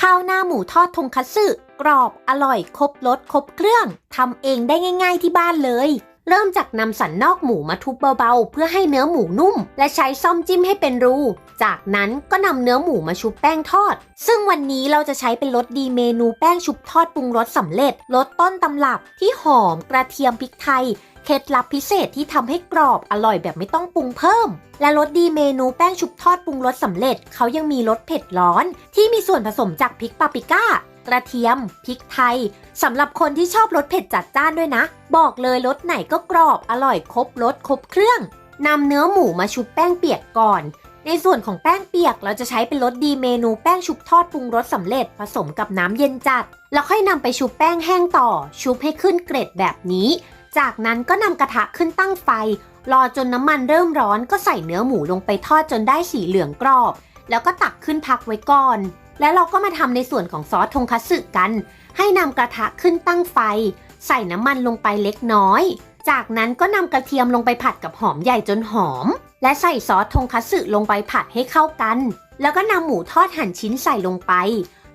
ข้าวหน้าหมูทอดทงคัตสึกรอบอร่อยครบรสครบเครื่องทำเองได้ง่าย ๆที่บ้านเลย เริ่มจากนำสันนอกหมูมาทุบเบาๆ เพื่อให้เนื้อหมูนุ่ม และใช้ซ่อมจิ้มให้เป็นรู จากนั้นก็นำเนื้อหมูมาชุบแป้งทอด ซึ่งวันนี้เราจะใช้เป็นรสดีเมนูแป้งชุบทอดปรุงรสสำเร็จรสต้นตำรับที่หอมกระเทียมพริกไทยเคล็ดลับพิเศษที่ทำให้กรอบอร่อยแบบไม่ต้องปรุงเพิ่ม และรสดีเมนูแป้งชุบทอดปรุงรสสำเร็จ เขายังมีรสเผ็ดร้อน ที่มีส่วนผสมจากพริกปาปริก้า กระเทียม พริกไทยสำหรับคนที่ชอบรสเผ็ดจัดจ้านด้วยนะ บอกเลยรสไหนก็กรอบอร่อยครบรสครบเครื่องนำเนื้อหมูมาชุบแป้งเปียกก่อน ในส่วนของแป้งเปียกเราจะใช้เป็นรสดีเมนูแป้งชุบทอดปรุงรสสำเร็จผสมกับน้ำเย็นจัด แล้วค่อยนำไปชุบแป้งแห้งต่อ ชุบให้ขึ้นเกร็ดแบบนี้ จากนั้นก็นำกระทะขึ้นตั้งไฟ รอจนน้ำมันเริ่มร้อนก็ใส่เนื้อหมูลงไปทอดจนได้สีเหลืองกรอบ แล้วก็ตักขึ้นพักไว้ก่อน แล้วเราก็มาทำในส่วนของซอสทงคัตสึกัน ให้นำกระทะขึ้นตั้งไฟ ใส่น้ำมันลงไปเล็กน้อย จากนั้นก็นำกระเทียมลงไปผัดกับหอมใหญ่จนหอม และใส่ซอสทงคัตสึลงไปผัดให้เข้ากัน แล้วก็นำหมูทอดหั่นชิ้นใส่ลงไป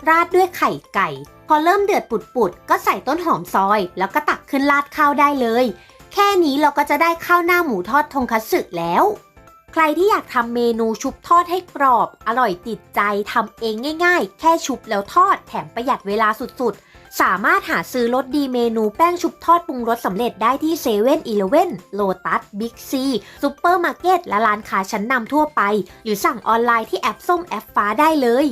ราดด้วยไข่ไก่ พอเริ่มเดือดปุดๆก็ใส่ต้นหอมซอย แล้วก็ตักขึ้นราดข้าวได้เลย แค่นี้เราก็จะได้ข้าวหน้าหมูทอดทงคัตสึแล้ว ใครที่อยากทำเมนูชุบทอดให้กรอบ อร่อยติดใจทำเองง่าย ๆ แค่ชุบแล้วทอดแถมประหยัดเวลาสุดๆ สามารถหาซื้อรสดีเมนูแป้งชุบทอดปรุงรสสำเร็จได้ที่เซเว่นอีเลเว่นโลตัสบิ๊กซีซูเปอร์มาร์เก็ตและร้านค้าชั้นนำทั่วไป หรือสั่งออนไลน์ที่แอปส้มแอปฟ้าได้เลย